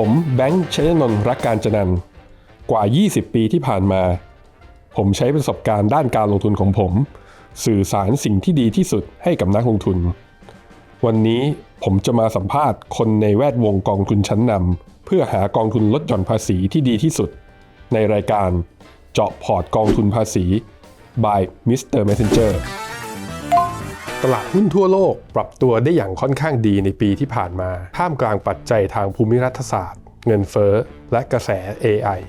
ผมแบงค์ชัยนนท์รักการจนันท์กว่า 20 ปีที่ผ่านมา ผมใช้ประสบการณ์ด้านการลงทุนของผม สื่อสารสิ่งที่ดีที่สุดให้กับนักลงทุน วันนี้ผมจะมาสัมภาษณ์คนในแวดวงกองทุนชั้นนำเพื่อหากองทุนลดหย่อนภาษีที่ดีที่สุด ในรายการเจาะพอร์ตกองทุนภาษี by Mr. Messenger ตลาดหุ้นทั่วโลกปรับตัวได้อย่างค่อนข้างดีในปีที่ผ่านมาท่ามกลางปัจจัยทางภูมิรัฐศาสตร์ เงินเฟ้อ และกระแส AI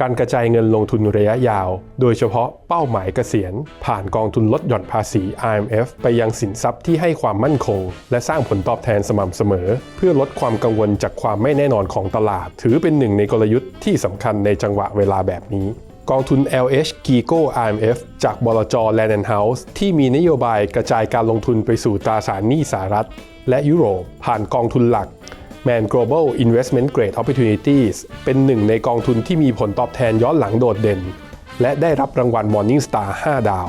การกระจายเงินลงทุนระยะยาว โดยเฉพาะเป้าหมายเกษียณ ผ่านกองทุนลดหย่อนภาษี IMF ไปยังสินทรัพย์ที่ให้ความมั่นคง และสร้างผลตอบแทนสม่ำเสมอ เพื่อลดความกังวลจากความไม่แน่นอนของตลาด ถือเป็นหนึ่งในกลยุทธ์ที่สำคัญในจังหวะเวลาแบบนี้ กองทุน LH Gigo IMF จากบลจ Land House ที่มีนโยบายกระจายการลงทุนไปสู่ตราสารหนี้สหรัฐ และยุโรป ผ่านกองทุนหลัก Man Global Investment Grade Opportunities เป็นหนึ่งในกองทุนที่มีผลตอบแทนย้อนหลังโดดเด่น และได้รับรางวัล Morningstar 5 ดาว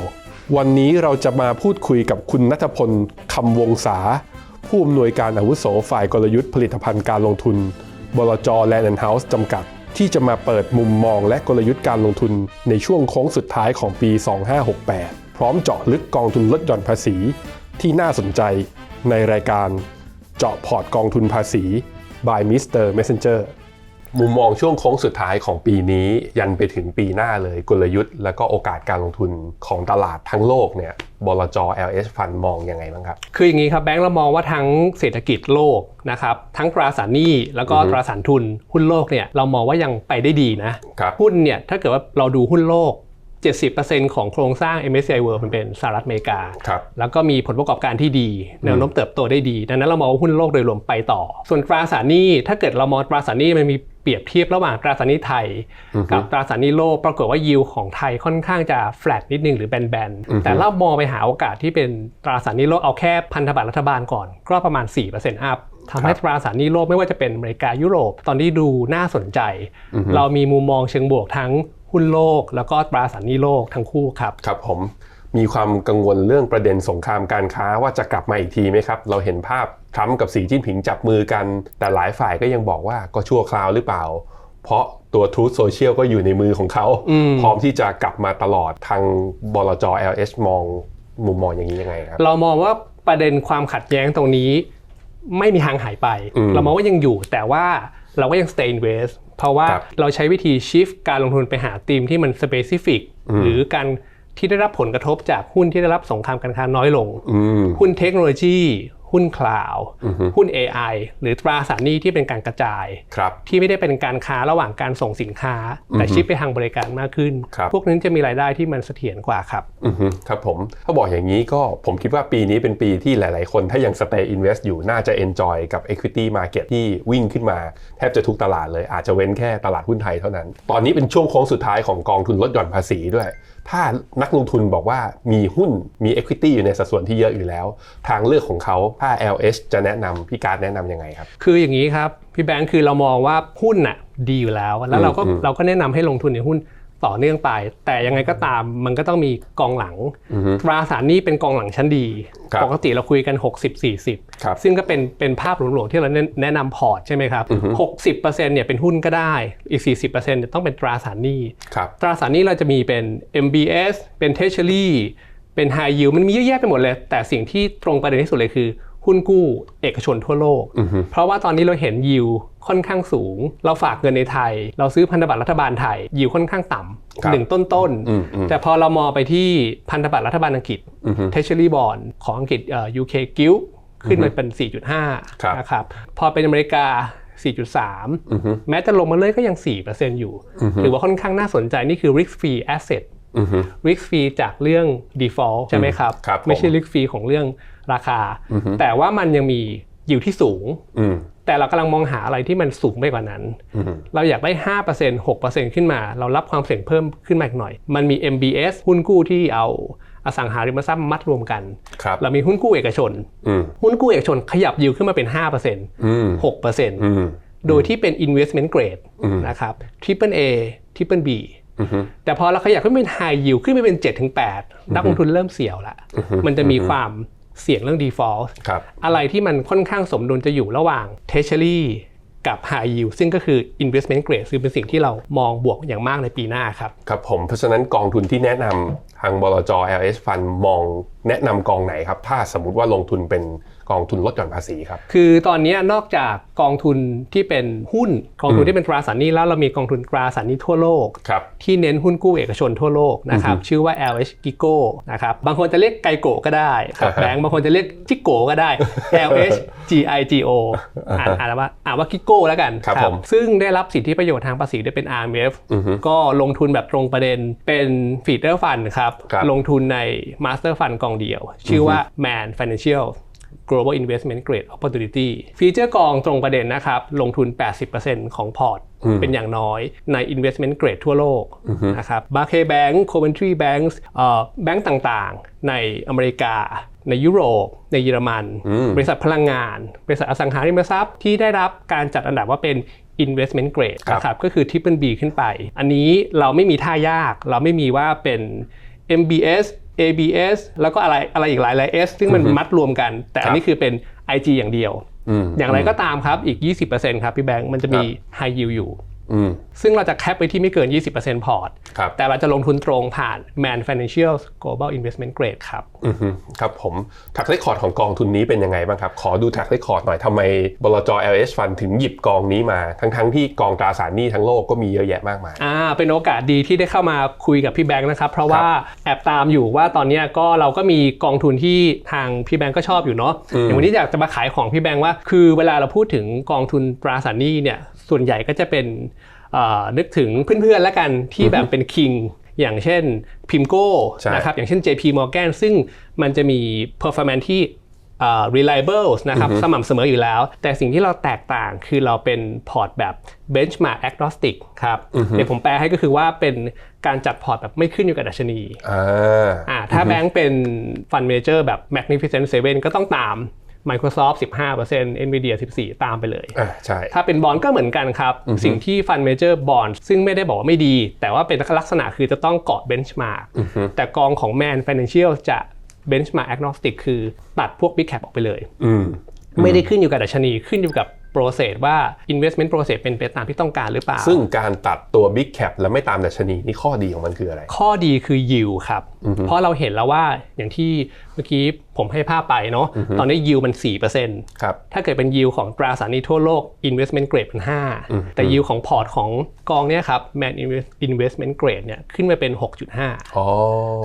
วันนี้เราจะมาพูดคุยกับคุณนัทพลคำวงศาผู้อำนวยการอาวุโสฝ่ายกลยุทธ์ผลิตภัณฑ์การลงทุน บลจ Land House จำกัด ที่จะมาเปิดมุมมองและกลยุทธ์การลงทุนในช่วงโค้งสุดท้ายของปี 2568 พร้อมเจาะลึกกองทุนลดหย่อนภาษี ที่น่าสนใจในรายการเจาะพอร์ตกองทุนภาษี by Mr. Messenger มุมมองช่วงโค้งสุดท้ายของปีนี้ยันไปถึงปีหน้าเลยกลยุทธ์ และก็โอกาสการลงทุนของตลาดทั้งโลกเนี่ยบลจ LH Fund มองยังไงบ้างครับ คืออย่างนี้ครับแบงก์เรามองว่าทั้งเศรษฐกิจโลกนะครับทั้งตราสารหนี้แล้วก็ตราสารทุนหุ้นโลกเนี่ยเรามองว่ายังไปได้ดีนะครับหุ้นเนี่ยถ้าเกิดว่าเราดูหุ้นโลก70%ของโครงสร้าง MSCI World มันเป็นสหรัฐอเมริกาครับแล้วก็มีผลประกอบการที่ดี แนวโน้มเติบโตได้ดี ดังนั้นเรามองว่าหุ้นโลกโดยรวมไปต่อ ส่วนตราสารหนี้ถ้าเกิดเรามองตราสารหนี้มันมี เปรียบเทียบระหว่างตราสารหนี้ไทย กับตราสารหนี้โลกปรากฏว่ายิวของไทยค่อนข้างจะแฟลตนิดนึงหรือแบนๆแต่เรามองไปหาโอกาสที่เป็นตราสารหนี้โลกเอาแค่พันธบัตรรัฐบาลก่อน ก็ประมาณ 4%อัพทำให้ตราสารหนี้โลกไม่ว่าจะเป็นอเมริกายุโรป ตอนนี้ดูน่าสนใจ เรามีมุมมองเชิงบวกทั้งหุ้นโลก แล้วก็ตราสารหนี้โลกทั้งคู่ครับครับผม มีความกังวลเรื่องประเด็นสงครามการค้าว่าจะกลับมาอีกทีไหมครับ เราเห็นภาพทรัมป์กับสีจิ้นผิงจับมือกัน แต่หลายฝ่ายก็ยังบอกว่าก็ชั่วคราวหรือเปล่า เพราะตัว Truth Social ก็อยู่ในมือของเขา พร้อมที่จะกลับมาตลอดทางบลจ LH มองมุมมองอย่างนี้ยังไงครับ เรามองว่าประเด็นความขัดแย้งตรงนี้ ไม่มีทางหายไปอืมเรามองว่ายังอยู่แต่ว่าเราก็ยัง stay invest เพราะว่าครับเราใช้วิธี shift การลงทุนไปหาธีมที่มัน specific หรือการ ที่ได้รับผลกระทบจากหุ้นที่ได้รับสงครามการค้าน้อยลงอืมหุ้นเทคโนโลยี หุ้นคลาวด์หุ้น AI หรือตราสารหนี้ที่เป็นการกระจายครับที่ไม่ได้เป็นการค้าระหว่างการส่งสินค้า แต่ชิปไปทางบริการมากขึ้นครับพวกนั้นจะมีรายได้ที่มันเสถียรกว่าครับอือฮึครับผมถ้าบอกอย่างนี้ก็ผมคิดว่าปีนี้เป็นปีที่หลาย ๆ คนถ้ายัง stay invest อยู่น่าจะ enjoy กับ equity market ที่วิ่งขึ้นมา แทบจะทุกตลาดเลยอาจจะเว้นแค่ตลาดหุ้นไทยเท่านั้น ตอนนี้เป็นช่วงโค้งสุดท้ายของกองทุนลดหย่อนภาษีด้วยถ้านักลงทุนบอกว่ามีหุ้นมี equity อยู่ในสัดส่วนที่เยอะอยู่แล้ว ทางเลือกของเขาถ้า LH จะแนะนำพี่การดแนะนำยังไงครับ คืออย่างนี้ครับ พี่แบงค์คือเรามองว่าหุ้นน่ะดีอยู่แล้ว แล้วเราก็อืมเราก็แนะนำให้ลงทุนในหุ้นต่อเนื่องไป แต่ยังไงก็ตามมันก็ต้องมีกองหลังตราสารหนี้เป็นกองหลังชั้นดีครับปกติเราคุยกันครับ60-40 ซึ่งก็เป็นเป็นภาพหลวงๆที่เราแนะแนะนำพอร์ตใช่ไหมครับ60%เนี่ยเป็นหุ้นก็ได้อีก 40%เนี่ยต้องเป็นตราสารหนี้ครับตราสารหนี้เราจะมีเป็น MBS เป็น Treasury เป็น High Yield มันมีเยอะแยะไปหมดเลย แต่สิ่งที่ตรงประเด็นที่สุดเลยคือ หุ้นกู้เอกชนทั่วโลก เพราะว่าตอนนี้เราเห็นยิวค่อนข้างสูง เราฝากเงินในไทย เราซื้อพันธบัตรรัฐบาลไทย ยิวค่อนข้างต่ครับำหนึ่งต้นต้นๆอืมอืมแต่พอเรามองไปที่พันธบัตรรัฐบาลอังกฤษ Treasury Bond ของอังกฤษเอ่อ UK Gilt ขึ้นมาเป็นครับ4.5 นะครับ พอเป็นอเมริกา 4.3 แม้จะลงมาเลยก็ยัง 4%อยู่ ถือว่าค่อนข้างน่าสนใจนี่คือ risk free asset อือฮึ risk free จากเรื่อง default ใช่ไหมครับครับผมไม่ใช่ risk free ของเรื่อง ราคา แต่ว่ามันยังมีอยู่ที่สูงอืมแต่เรากำลังมองหาอะไรที่มันสูงไปกว่านั้นอืมเราอยากได้ 5% 6%ขึ้นมา เรารับความเสี่ยงเพิ่มขึ้นมาอีกหน่อย มันมี MBS หุ้นกู้ที่เอาอสังหาริมทรัพย์มัดรวมกันครับเรามีหุ้นกู้เอกชนอืมหุ้นกู้เอกชนขยับยิวขึ้นมาเป็น5%อืม6%อืมโดยที่เป็น investment grade นะครับ triple A triple B อือฮึแต่พอเราขยับขึ้นเป็น high yield ขึ้นไปเป็น 7-8 นักลงทุนเริ่มเสียวละ มันจะมีความ เสี่ยงเรื่อง default ครับอะไรที่มันค่อนข้างสมดุลจะอยู่ระหว่าง treasury กับ High Yield ซึ่งก็คือ Investment Grade ซึ่งเป็นสิ่งที่เรามองบวกอย่างมากในปีหน้าครับ ครับผม เพราะฉะนั้นกองทุนที่แนะนำทางบลจ LS Fund มองแนะนำกองไหนครับ ถ้าสมมุติว่าลงทุนเป็น กองทุนลดหย่อนภาษีครับ คือตอนนี้นอกจากกองทุนที่เป็นหุ้นกองทุนที่เป็นตราสารหนี้แล้วเรามีกองทุนตราสารหนี้ทั่วโลกครับที่เน้นหุ้นกู้เอกชนทั่วโลกนะครับชื่อว่า LH Gigo นะครับบางคนจะเรียกไกโกก็ได้ครับอ่าฮะแบงก์บางคนจะเรียกจิโกก็ได้ LH GIGO อ่านอ่านว่าอ่านว่ากิโก้แล้วกันครับผมซึ่งได้รับสิทธิประโยชน์ทางภาษีได้เป็น RMF ก็ลงทุนแบบตรงประเด็นเป็นฟีเดอร์ฟันครับครับลงทุนใน Master Fund กองเดียว ชื่อว่า Man Financial Global Investment Grade Opportunity ฟีเจอร์กองตรงประเด็นนะครับ ลงทุน 80%ของพอร์ตเป็นอย่างน้อยใน investment grade ทั่วโลกนะครับ Barclays Bank Coventry Banks เอ่อแบงก์ต่างๆ ในอเมริกา ในยุโรป ในเยอรมัน บริษัทพลังงาน บริษัทอสังหาริมทรัพย์ที่ได้รับการจัดอันดับว่าเป็น investment grade ครับนะครับก็คือ triple B ขึ้นไป อันนี้เราไม่มีท่ายากเราไม่มีว่าเป็น MBS ABS แล้วก็อะไรอะไรอีกหลายหลาย S ซึ่งมันมัดรวมกัน แต่อันนี้คือเป็น IG อย่างเดียวอืมอย่างไรก็ตามครับอีก 20%ครับพี่แบงค์มันจะมีครับ high yield อยู่อืม ซึ่งเราจะแคปไว้ที่ไม่เกิน 20%พอร์ตครับแต่เราจะลงทุนตรงผ่าน Man Financial Global Investment Grade ครับอือฮึครับผมทักเรคคอร์ดของกองทุนนี้เป็นยังไงบ้างครับ ขอดูทักเรคคอร์ดหน่อยทำไมบลจ LS Fund ถึงหยิบกองนี้มา ทั้งๆที่กองตราสารหนี้ทั้งโลกก็มีเยอะแยะมากมายอ่าเป็นโอกาสดีที่ได้เข้ามาคุยกับพี่แบงค์นะครับ เพราะว่าแอบตามอยู่ว่าตอนเนี้ยก็เราก็มีกองทุนที่ทางพี่แบงค์ก็ชอบอยู่เนาะอย่างวันนี้อยากจะมาขายของพี่แบงค์ว่า คือเวลาเราพูดถึงกองทุนตราสารหนี้เนี่ย ส่วนใหญ่ก็จะเป็นเอ่อนึกถึงเพื่อนๆแล้วกันที่แบบเป็นคิงอย่างเช่นพิมโก้ใช่นะครับอย่างเช่น JP Morgan ซึ่งมันจะมี performance ที่เอ่อ reliable นะครับสม่ำเสมออยู่แล้ว แต่สิ่งที่เราแตกต่างคือเราเป็นพอร์ตแบบ benchmark agnostic ครับเดี๋ยวผมแปลให้ก็คือว่าเป็นการจัดพอร์ตแบบไม่ขึ้นอยู่กับดัชนีอ่าอ่าถ้าแบงก์เป็น fund manager แบบ magnificent seven ก็ต้องตาม Microsoft 15% Nvidia 14 ตามไปเลยอ่าใช่ถ้าเป็นบอลก็เหมือนกันครับ สิ่งที่ Fund Manager Bond ซึ่งไม่ได้บอกว่าไม่ดี แต่ว่าเป็นลักษณะคือจะต้องเกาะ benchmark แต่กองของ Man Financial จะ benchmark agnostic คือตัดพวก big cap ออกไปเลยอืมไม่ได้ขึ้นอยู่กับดัชนีขึ้นอยู่กับ process ว่า investment process เป็นไปตามที่ต้องการหรือเปล่า ซึ่งการตัดตัว Big Cap และไม่ตามดัชนีนี่ข้อดีของมันคืออะไร ข้อดีคือ yield ครับ เพราะเราเห็นแล้วว่าอย่างที่เมื่อกี้ผมให้ภาพไปเนาะตอนนี้ yield มัน 4%ครับถ้าเกิดเป็น yield ของตราสารหนี้ทั่วโลก investment grade มัน 5 แต่ yield ของพอร์ตของกองเนี่ยครับ man investment grade เนี่ยขึ้นมาเป็น 6.5อ๋อ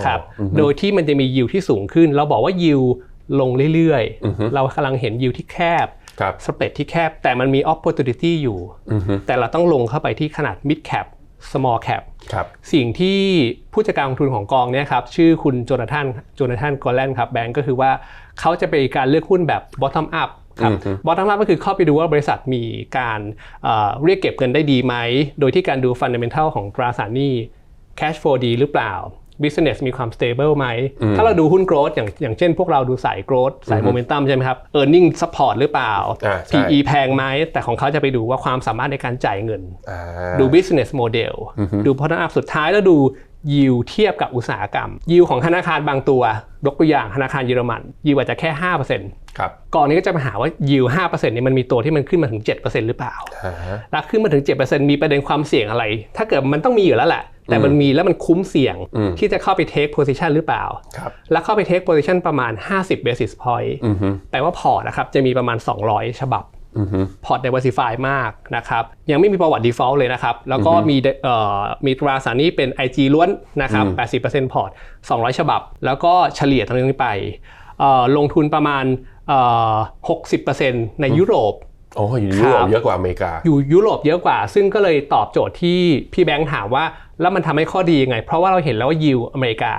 ครับโดยที่มันจะมี yield ที่สูงขึ้น เราบอกว่า yield ลงเรื่อยๆ เรากำลังเห็น yield ที่แคบครับ สเปรดที่แคบแต่มันมี opportunity อยู่ แต่เราต้องลงเข้าไปที่ขนาด mid cap small cap ครับสิ่งที่ผู้จัดการกองทุนของกองเนี่ยครับชื่อคุณโจนาธานโจนาธานกอลแลนครับแบงก์ก็คือว่าเขาจะเป็นการเลือกหุ้นแบบ bottom up ครับ bottom up ก็คือเข้าไปดูว่าบริษัทมีการเอ่อเรียกเก็บเงินได้ดีไหม โดยที่การดู fundamental ของตราสารหนี้ cash flow ดีหรือเปล่า business มีความ stable ไหม ถ้าเราดูหุ้น growth อย่างอย่างเช่นพวกเราดูสาย growth สาย momentum ใช่ไหมครับ earning support หรือเปล่าอ่าใช่ PE แพงไหม แต่ของเขาจะไปดูว่าความสามารถในการจ่ายเงินอ่าดู business model ดู bottom up สุดท้ายแล้วดู yield เทียบกับอุตสาหกรรม yield ของธนาคารบางตัวยกตัวอย่างธนาคารเยอรมัน yield อาจจะแค่ 5%ครับก่อนนี้ก็จะมาหาว่า yield 5%เนี่ยมันมีตัวที่มันขึ้นมาถึง 7%หรือเปล่าอ่าฮะแล้วขึ้นมาถึง 7%มีประเด็นความเสี่ยงอะไร ถ้าเกิดมันต้องมีอยู่แล้วแหละ แต่มันมีแล้วมันคุ้มเสี่ยงที่จะเข้าไป take position หรือเปล่าครับแล้วเข้าไป take position ประมาณ 50 basis point อือฮึแปลว่าพอร์ตนะครับจะมีประมาณ 200 ฉบับอือฮึพอร์ต diversify มากนะครับ ยังไม่มีประวัติ default เลยนะครับ แล้วก็มีเอ่อมีตราสารหนี้เป็น IG ล้วนนะครับ 80%พอร์ต 200 ฉบับ แล้วก็เฉลี่ยทั้งนี้ไปเอ่อลงทุนประมาณเอ่อ60%ในยุโรป โอ้อยู่ยุโรปเยอะกว่าอเมริกา อยู่ยุโรปเยอะกว่า ซึ่งก็เลยตอบโจทย์ที่พี่แบงค์ถามว่า แล้วมันทำให้ข้อดียังไง เพราะว่าเราเห็นแล้วว่ายิวอเมริกา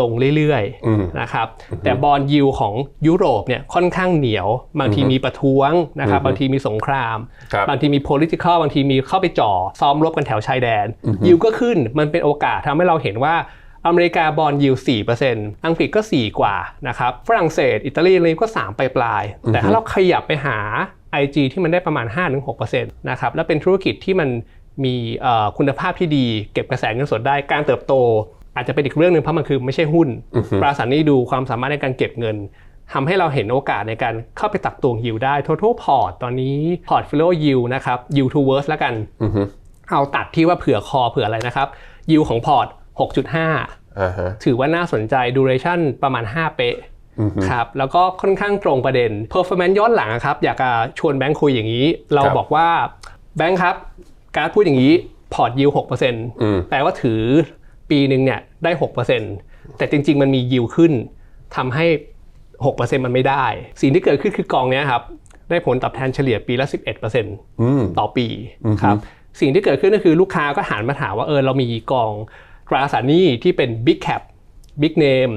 ลงเรื่อยอืมๆนะครับแต่บอลยิวของยุโรปเนี่ยค่อนข้างเหนียว บางทีมีประท้วงนะครับบางทีมีสงครามครับบางทีมี political บางทีมีเข้าไปจ่อซ้อมรบกันแถวชายแดน ยิวก็ขึ้นมันเป็นโอกาสทำให้เราเห็นว่าอเมริกาบอลยิว4%อังกฤษก็ 4 กว่านะครับฝรั่งเศส อิตาลีอะไรก็3ปลายๆแต่ถ้าเราขยับไปหา IG ที่มันได้ประมาณ 5-6%นะครับและเป็นธุรกิจที่มันมีเอ่อคุณภาพที่ดี เก็บกระแสเงินสดได้การเติบโต อาจจะเป็นอีกเรื่องหนึ่งเพราะมันคือไม่ใช่หุ้นตราสารหนี้ดูความสามารถในการเก็บเงินทำให้เราเห็นโอกาสในการเข้าไปตักตวงยิวได้ total port ตอนนี้ portfolio yield นะครับ yield to worst แล้วกันอือฮึเอาตัดที่ว่าเผื่อคอเผื่ออะไรนะครับ yield ของพอร์ต6.5อ่าฮะถือว่าน่าสนใจ duration ประมาณ 5 เป๊ะอือฮึ ครับแล้วก็ค่อนข้างตรงประเด็น performance ย้อนหลังอะครับอยากจะชวนแบงค์คุยอย่างนี้ เราครับบอกว่าแบงค์ครับ การดพูดอย่างนี้พอร์ตยิว6%อืมแปลว่าถือปีหนึ่งเนี่ยได้6%แต่จริง ๆ มันมียิวขึ้นทำให้6%มันไม่ได้ สิ่งที่เกิดขึ้นคือกองเนี้ยครับได้ผลตอบแทนเฉลี่ยปีละ 11%อืมต่อปีครับสิ่งที่เกิดขึ้นก็คือลูกค้าก็หันมาถามว่าเออเรามีกองตราสารหนี้ที่เป็น Big Cap Big Name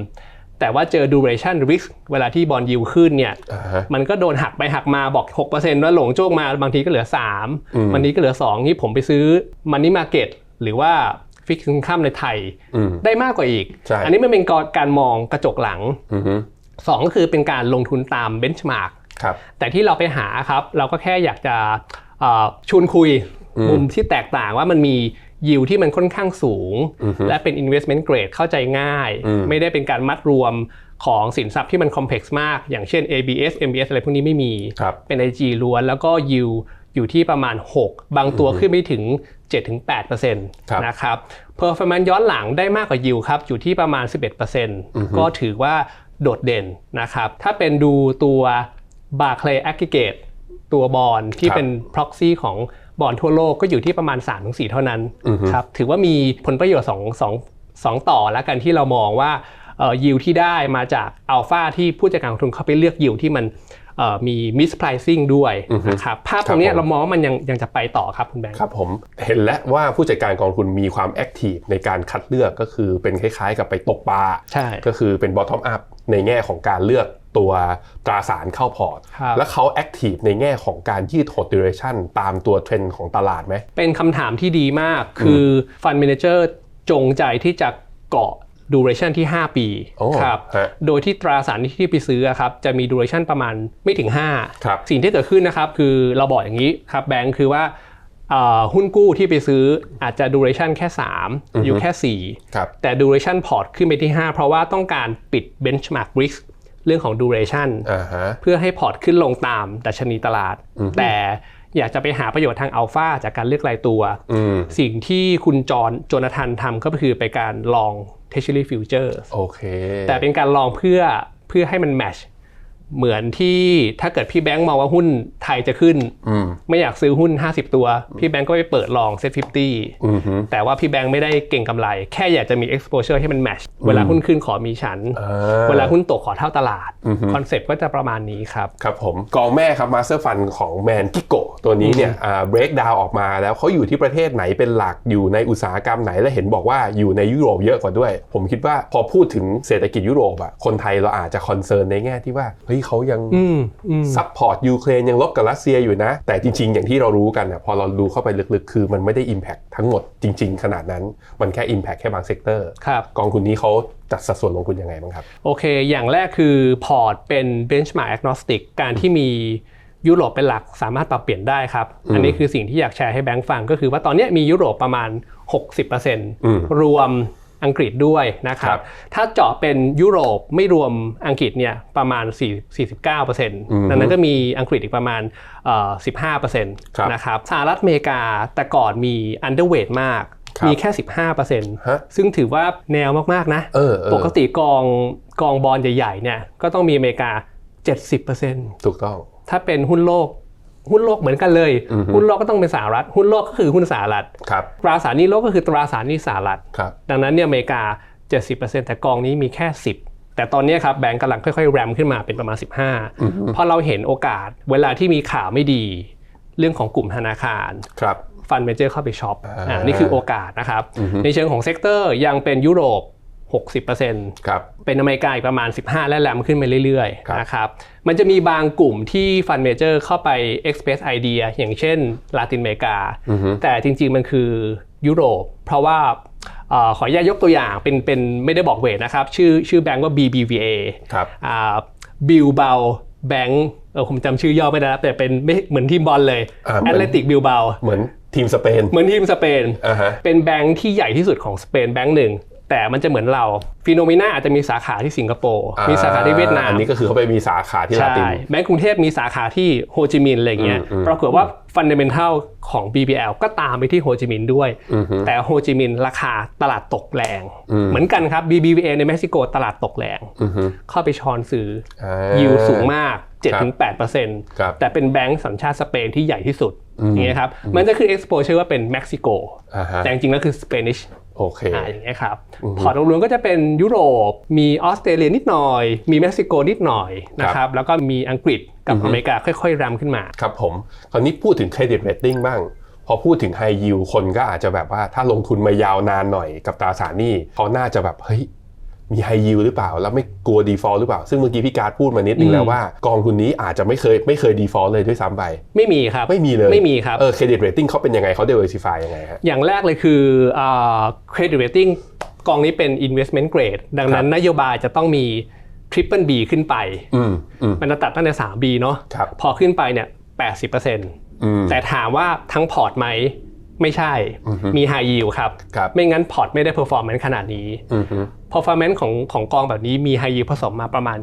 แต่ว่าเจอ duration risk เวลาที่บอลยิวขึ้นเนี่ยอ่าฮะมันก็โดนหักไปหักมาบอก 6%แล้วหลงโจ้งมาบางทีก็เหลือ 3 บางทีก็เหลือ 2 นี่ผมไปซื้อ Money Market หรือว่า Fixed Income ในไทยอืมได้มากกว่าอีกใช่อันนี้มันเป็นการมองกระจกหลังอือฮึสองก็คือเป็นการลงทุนตาม benchmark ครับแต่ที่เราไปหาครับ เราก็แค่อยากจะเอ่อชวนคุยมุมที่แตกต่างว่ามันมี ยิวที่มันค่อนข้างสูง และเป็น investment grade เข้าใจง่าย ไม่ได้เป็นการมัดรวมของสินทรัพย์ที่มัน complex มาก อย่างเช่น ABS MBS อะไรพวกนี้ไม่มีครับเป็น IG ล้วน แล้วก็ยิวอยู่ที่ประมาณ 6 บางตัวขึ้นไปถึง 7-8%นะครับ performance ย้อนหลังได้มากกว่ายิวครับ อยู่ที่ประมาณ 11%ก็ถือว่าโดดเด่นนะครับ ถ้าเป็นดูตัว Barclay Aggregate ตัวบอลที่ครับเป็น proxy ของ บอลทั่วโลกก็อยู่ที่ประมาณ3-4เท่านั้นครับถือว่ามีผลประโยชน์2 2 2ต่อแล้วกันที่เรามองว่ายิวที่ได้มาจากอัลฟาที่ผู้จัดการกองทุนเขาไปเลือกยิวที่มันเอ่อมี mispricing ด้วยนะครับภาพตรงเนี้ยครับผมเรามองว่ามันยังยังจะไปต่อครับคุณแบงค์ครับผมเห็นแล้วว่าผู้จัดการกองทุนมีความแอคทีฟในการคัดเลือกก็คือเป็นคล้ายๆ กับไปตกปลาใช่ก็คือเป็น bottom up ในแง่ของการเลือก ตัวตราสารเข้าพอร์ตครับแล้วเขาแอคทีฟในแง่ของการยืดหด duration ตามตัวเทรนด์ของตลาดไหม เป็นคำถามที่ดีมากคือ Fund Manager จงใจที่จะเกาะ duration ที่ 5 ปีโอ้ครับฮะโดยที่ตราสารหนี้ที่ไปซื้ออะครับจะมี duration ประมาณไม่ถึง5ครับสิ่งที่เกิดขึ้นนะครับคือเราบอกอย่างนี้ครับแบงค์คือว่าเอ่อหุ้นกู้ที่ไปซื้ออาจจะ duration แค่ 3 อยู่แค่4ครับแต่ duration port ขึ้นไปที่ 5 เพราะว่าต้องการปิด benchmark risk เรื่องของ duration อ่าฮะเพื่อให้พอร์ตขึ้นลงตามดัชนีตลาด แต่อยากจะไปหาประโยชน์ทางอัลฟาจากการเลือกรายตัวอืมสิ่งที่คุณจอห์นโจนาธานทำก็คือไปการลอง Treasury Futures โอเค แต่เป็นการลองเพื่อเพื่อให้มันแมชเหมือนที่ถ้าเกิดพี่แบงค์มองว่าหุ้นไทยจะขึ้นอืมไม่อยากซื้อหุ้น 50 ตัว พี่แบงค์ก็ไปเปิดลองเซ็ตอือฮึ50แต่ว่าพี่แบงค์ไม่ได้เก่งกำไร แค่อยากจะมี exposure ให้มันแมชเวลาหุ้นขึ้นขอมีฉันอ่เวลาหุ้นตกขอเท่าตลาด คอนเซ็ปต์ก็จะประมาณนี้ครับ ครับผม กองแม่ครับมาสเตอร์ฟันของแมนกิโกตัวนี้เนี่ยอ่า break down ออกมาแล้วเขาอยู่ที่ประเทศไหนเป็นหลักอยู่ในอุตสาหกรรมไหนและเห็นบอกว่าอยู่ในยุโรปเยอะกว่าด้วย ผมคิดว่าพอพูดถึงเศรษฐกิจยุโรปอะคนไทยเราอาจจะคอนเซิร์นในแง่ที่ว่าเฮ้ยเขายังอืมอืมซัพพอร์ตยูเครนยังลบกับรัสเซียอยู่นะ แต่จริง ๆ อย่างที่เรารู้กันอะพอเราดูเข้าไปลึกๆ คือมันไม่ได้ Impact ทั้งหมดจริง ๆ ขนาดนั้นมันแค่ Impact แค่บางเซกเตอร์ครับกองทุนนี้เขาจัดสัดส่วนลงทุนยังไงบ้างครับ โอเค อย่างแรกคือพอร์ตเป็น benchmark agnostic การที่มียุโรปเป็นหลักสามารถปรับเปลี่ยนได้ครับ อันนี้คือสิ่งที่อยากแชร์ให้แบงค์ฟังก็คือว่าตอนนี้มียุโรปประมาณ 60%รวม อังกฤษด้วยนะครัครับบถ้าเจาะเป็นยุโรปไม่รวมอังกฤษเนี่ยประมาณ4 49%ดังนั้นก็มีอังกฤษอีกประมาณเอ่อ15%นะครับสหรัฐอเมริกาแต่ก่อนมี underweight มากครับมีแค่ฮะ15%ซึ่งถือว่าแนวมากๆนะเออเออปกติกองกองบอลใหญ่ๆเนี่ยก็ต้องมีอเมริกา 70%ถูกต้อง ถ้าเป็นหุ้นโลก หุ้นโลกเหมือนกันเลย หุ้นโลกก็ต้องเป็นสหรัฐ หุ้นโลกก็คือหุ้นสหรัฐครับตราสารหนี้โลกก็คือตราสารหนี้สหรัฐครับดังนั้นเนี่ยอเมริกา 70%แต่กองนี้มีแค่ 10แต่ตอนนี้ครับแบงก์กำลังค่อยๆ แรมขึ้นมาเป็นประมาณ 15เพราะเราเห็นโอกาสเวลาที่มีข่าวไม่ดี เรื่องของกลุ่มธนาคารครับฟันเมเจอร์เข้าไปช็อปอ่าอ่านี่คือโอกาสนะครับ ในเชิงของเซกเตอร์ยังเป็นยุโรป 60%ครับเป็นอเมริกาอีกประมาณ 15 และแรมขึ้นไปเรื่อยครับๆนะครับมันจะมีบางกลุ่มที่ฟันเมเจอร์เข้าไป express idea อย่างเช่นลาตินอเมริกา แต่จริงๆมันคือยุโรป เพราะว่าเอ่อขออนุญาตยกตัวอย่างเป็นเป็นไม่ได้บอกเวทนะครับ ชื่อชื่อแบงก์ว่า BBVA ครับบิลเบาแบงก์เออผมจำชื่อย่อไม่ได้แล้วแต่เป็นไม่เหมือนทีมบอลเลยอ่าเหมืแออนตเลติกบิลเบาเหมือนทีมสเปน เหมือนทีมสเปนอ่าฮะเป็นแบงค์ที่ใหญ่ที่สุดของสเปนแบงค์หนึ่ง แต่มันจะเหมือนเราฟีโนเมนาอาจจะมีสาขาที่สิงคโปร์อ่มีสาขาที่เวียดนามอันนี้ก็คือเขาไปมีสาขาที่ลาใช่ตินแบงก์กรุงเทพมีสาขาที่โฮจิมินห์อะไรเงี้ยอืมอืมปรากฏว่าฟันเดเมนทัลของ BBL ก็ตามไปที่โฮจิมินห์ด้วยอือฮึแต่โฮจิมินห์ราคาตลาดตกแรงอืมเหมือนกันครับ BBVA ในเม็กซิโกตลาดตกแรงอือฮึเข้าไปช้อนซื้ออ่ายิวสูงมากครับ7-8%ครับแต่เป็นแบงก์สัญชาติสเปนที่ใหญ่ที่สุดอืมอย่างเงี้ยครับมันจะคือ exposure ว่าเป็นเม็กซิโกอ่าฮะแต่จริงๆแล้วคือ Spanish โอเคอ่าอย่างเงี้ยครับพอร์ตรวมๆก็จะเป็นยุโรป มีออสเตรเลียนิดหน่อย มีเม็กซิโกนิดหน่อยนะครับ แล้วก็มีอังกฤษกับอเมริกาค่อยๆรำขึ้นมา ครับผม คราวนี้พูดถึงเครดิตเรตติ้งบ้าง พอพูดถึงไฮยิวคนก็อาจจะแบบว่าถ้าลงทุนมายาวนานหน่อยกับตราสารหนี้เขาน่าจะแบบเฮ้ย มีไฮยิวหรือเปล่า แล้วไม่กลัวดีฟอลต์หรือเปล่า ซึ่งเมื่อกี้พี่การดพูดมานิดนึงแล้วว่ากองทุนนี้อาจจะไม่เคยไม่เคยดีฟอลต์เลยด้วยซ้ำไป ไม่มีครับ ไม่มีเลย ไม่มีครับ เออเครดิตเรตติ้งเขาเป็นยังไงเขา diversify ยังไงฮะอย่างแรกเลยคือเครดิตเรตติ้งกองนี้เป็น investment grade ดังนั้นนโยบายจะต้องมี triple B ขึ้นไปอืมอืมมันจะตัดตั้งแต่ 3B เนาะครับพอขึ้นไปเนี่ย80%อืมแต่ถามว่าทั้งพอร์ตไหมไม่ใช่ มี high yield ครับครับ ไม่งั้นพอร์ตไม่ได้ performance ขนาดนี้อือฮึ performance ของของกองแบบนี้มี high yield ผสมมาประมาณ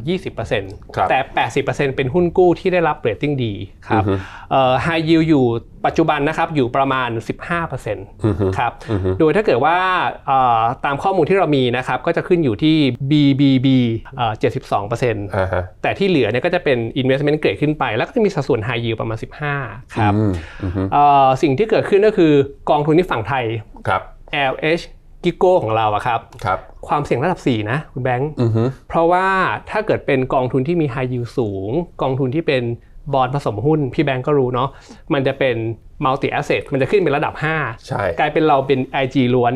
20%ครับแต่ 80%เป็นหุ้นกู้ที่ได้รับ rating ดีครับอือฮึเอ่อ high yield อยู่ปัจจุบันนะครับอยู่ประมาณอือฮึ15%ครับอือฮึโดยถ้าเกิดว่าเอ่อตามข้อมูลที่เรามีนะครับก็จะขึ้นอยู่ที่ BBB เอ่อ72%อ่าฮะแต่ที่เหลือเนี่ยก็จะเป็น investment grade ขึ้นไป แล้วก็จะมีสัดส่วน high yield ประมาณ 15 ครับอืมอือฮึเอ่อสิ่งที่เกิดขึ้นก็คือกองทุนที่ฝั่งไทยครับ LH กิโก้ของเราอะครับครับ ความเสี่ยงระดับ 4 นะ คุณแบงค์อือฮึเพราะว่าถ้าเกิดเป็นกองทุนที่มี high yield สูง กองทุนที่เป็นบอลผสมหุ้น พี่แบงค์ก็รู้เนาะมันจะเป็น multi asset มันจะขึ้นเป็นระดับ 5 ใช่ กลายเป็นเราเป็น IG ล้วน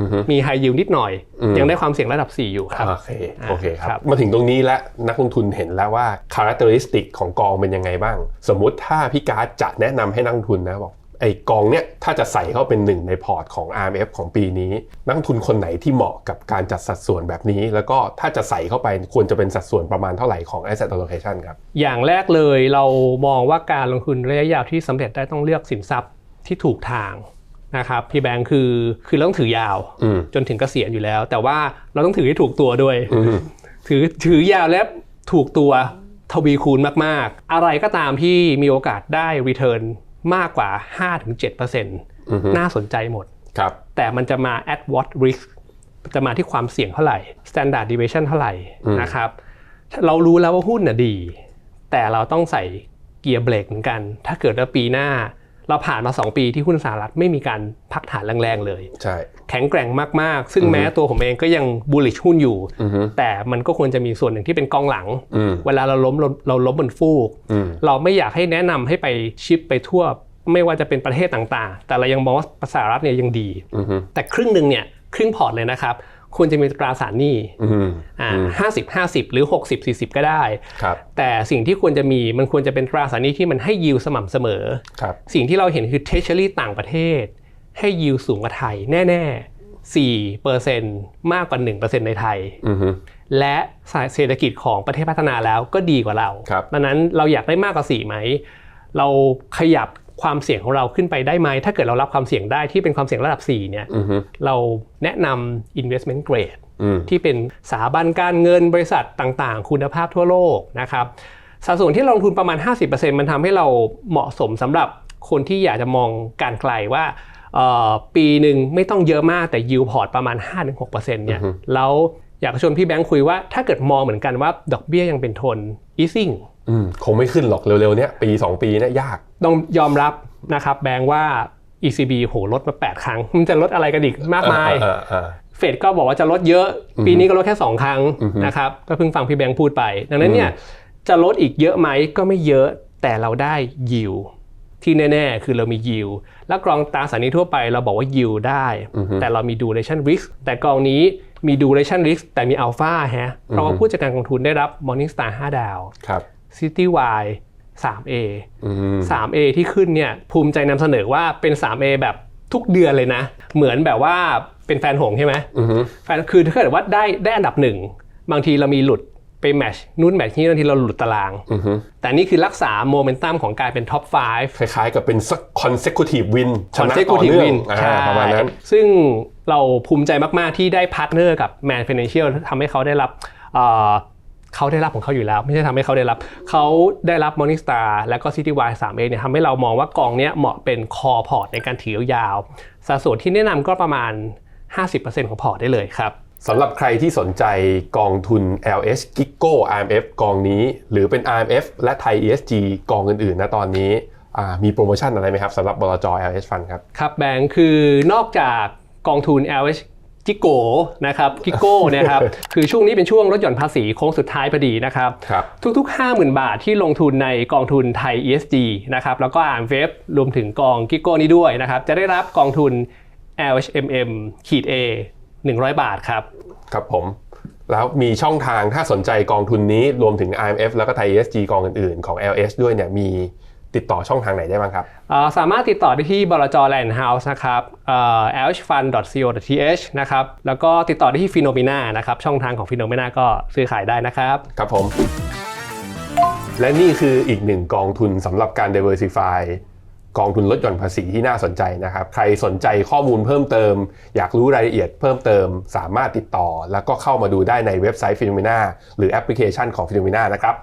อือฮึมี high yield นิดหน่อยอืมยังได้ความเสี่ยงระดับ 4 อยู่ครับ โอเคโอเคคครัรับบมาถึงตรงนี้แล้วนักลงทุนเห็นแล้วว่า characteristic ของกองเป็นยังไงบ้าง สมมุติถ้าพี่การ์ดจะแนะนำให้นักลงทุนนะบอก ไอ้กองเนี้ยถ้าจะใส่เข้าเป็นหนึ่งในพอร์ตของ RMF ของปีนี้ นักลงทุนคนไหนที่เหมาะกับการจัดสัดส่วนแบบนี้ แล้วก็ถ้าจะใส่เข้าไปควรจะเป็นสัดส่วนประมาณเท่าไหร่ของ asset allocation ครับ อย่างแรกเลยเรามองว่าการลงทุนระยะยาวที่สำเร็จได้ต้องเลือกสินทรัพย์ที่ถูกทางนะครับพี่แบงค์คือคือเราต้องถือยาวอืมจนถึงเกษียณอยู่แล้ว แต่ว่าเราต้องถือให้ถูกตัวด้วยอืมถือถือยาวและถูกตัวทวีคูณมาก ๆ อะไรก็ตามที่มีโอกาสได้ return มากกว่า 5-7%น่าสนใจหมดครับแต่มันจะมา at what risk จะมาที่ความเสี่ยงเท่าไหร่ standard deviation เท่าไหร่นะครับ เรารู้แล้วว่าหุ้นน่ะดี แต่เราต้องใส่เกียร์เบรกเหมือนกัน ถ้าเกิดว่าปีหน้า เราผ่านมา 2 ปีที่หุ้นสหรัฐไม่มีการพักฐานแรงๆเลยใช่แข็งแกร่งมากๆ ซึ่งแม้ตัวผมเองก็ยัง bullish หุ้นอยู่อือฮึแต่มันก็ควรจะมีส่วนหนึ่งที่เป็นกองหลังอืมเวลาเราล้มเราเราล้มบนฟูกอืมเราไม่อยากให้แนะนำให้ไปชิปไปทั่วไม่ว่าจะเป็นประเทศต่างๆ แต่เรายังมองว่าสหรัฐเนี่ยยังดีอือฮึแต่ครึ่งหนึ่งเนี่ยครึ่งพอร์ตเลยนะครับ ควรจะมีตราสารหนี้อืมอ่าห้าสิบห้าสิบหรือหกสิบสี่สิบก็ได้ครับแต่สิ่งที่ควรจะมีมันควรจะเป็นตราสารหนี้ที่มันให้ยิวสม่ำเสมอครับสิ่งที่เราเห็นคือเทเชอรี่ต่างประเทศ ให้ยิวสูงกว่าไทยแน่ๆ4เปอร์เซ็นต์มากกว่า1%ในไทยอือฮึและเศรษฐกิจของประเทศพัฒนาแล้วก็ดีกว่าเราครับดังนั้นเราอยากได้มากกว่า4ไหม เราขยับ ความเสี่ยงของเราขึ้นไปได้ไหม ถ้าเกิดเรารับความเสี่ยงได้ที่เป็นความเสี่ยงระดับ 4 เนี่ยอือฮึเราแนะนำ investment grade อืมที่เป็นสถาบันการเงินบริษัทต่างๆ คุณภาพทั่วโลกนะครับ สัดส่วนที่ลงทุนประมาณ 50%มันทำให้เราเหมาะสมสำหรับคนที่อยากจะมองการไกลว่าเอ่อปีหนึ่งไม่ต้องเยอะมากแต่ yield port ประมาณ 5-6%เนี่ยอือฮึแล้วอยากจะชวนพี่แบงค์คุยว่าถ้าเกิดมองเหมือนกันว่าดอกเบี้ยยังเป็นทน easing อืมคงไม่ขึ้นหรอกเร็วๆเนี้ยปี 2 ปีเนี้ยยาก ต้องยอมรับนะครับแบงค์ว่า ECB โหลดมา 8 ครั้ง มันจะลดอะไรกันอีกมากมายอ่าอ่าเฟดก็บอกว่าจะลดเยอะ ปีนี้ก็ลดแค่ 2 ครั้งอือฮึนะครับ ก็เพิ่งฟังพี่แบงค์พูดไป ดังนั้นเนี่ยจะลดอีกเยอะไหมก็ไม่เยอะแต่เราได้ยิวที่แน่ ๆ คือเรามียิวแล้วกรองตราสารหนี้ทั่วไปเราบอกว่ายิวได้ แต่เรามี duration risk แต่กองนี้มี duration risk แต่มี alpha ฮะเพราะว่าผู้จัดการกองทุนได้รับ Morningstar 5ดาวครับ Citywide 3A อืม 3A ที่ขึ้นเนี่ยภูมิใจนำเสนอว่าเป็น 3A แบบทุกเดือนเลยนะ เหมือนแบบว่าเป็นแฟนหงส์ใช่ไหมอือฮึแฟนคือถ้าเกิดว่าได้ได้อันดับหนึ่งบางทีเรามีหลุดไปแมชนู่นแมชนี่บางทีเราหลุดตารางอือฮึแต่นี่คือรักษาโมเมนตัมของการเป็นท็อป 5 คล้ายๆกับเป็นสัก consecutive win ชนะต่อ consecutive เนื่อง win อ่าใช่ประมาณนั้น ซึ่งเราภูมิใจมากๆที่ได้พาร์ทเนอร์กับ Man Financial ทำให้เขาได้รับ เอ่อเขาได้รับของเขาอยู่แล้ว ไม่ใช่ทำให้เขาได้รับ เขาได้รับ Morningstar แล้วก็ Citywide 3A เนี่ยทำให้เรามองว่ากองเนี้ยเหมาะเป็นคอพอร์ตในการถือยาวๆสัดส่วนที่แนะนำก็ประมาณ 50%ของพอร์ตได้เลยครับสำหรับใครที่สนใจกองทุน LS Kiko RMF กองนี้ หรือเป็น RMF และไทย ESG กองอื่นๆนะตอนนี้อ่ามีโปรโมชั่นอะไรไหมครับสำหรับบลจ LS Fund ครับ ครับแบงค์คือนอกจากกองทุน LH จิโกนะครับกิโก้นะครับคือช่วงนี้เป็นช่วงลดหย่อนภาษีโค้งสุดท้ายพอดีนะครับครับทุกๆ 50,000 บาทที่ลงทุนในกองทุนไทย ESG นะครับแล้วก็อ่านเว็บรวมถึงกองกิโก้นี้ด้วยนะครับจะได้รับกองทุน LHMM ขีด A 100 บาทครับ ครับผม แล้วมีช่องทางถ้าสนใจกองทุนนี้รวมถึง IMF แล้วก็ไทย ESG กองอื่นๆ ของ LS ด้วยเนี่ยมี ติดต่อช่องทางไหนได้บ้างครับเอ่อสามารถติดต่อได้ที่บลจ Land House นะครับเอ่อ lhfund.co.th นะครับ แล้วก็ติดต่อได้ที่ Phenomena นะครับ ช่องทางของ Phenomena ก็ซื้อขายได้นะครับ ครับผม และนี่คืออีกหนึ่งกองทุนสำหรับการ diversify กองทุนลดหย่อนภาษีที่น่าสนใจนะครับ ใครสนใจข้อมูลเพิ่มเติม อยากรู้รายละเอียดเพิ่มเติม สามารถติดต่อ แล้วก็เข้ามาดูได้ในเว็บไซต์ Phenomena หรือแอปพลิเคชันของ Phenomena นะครับ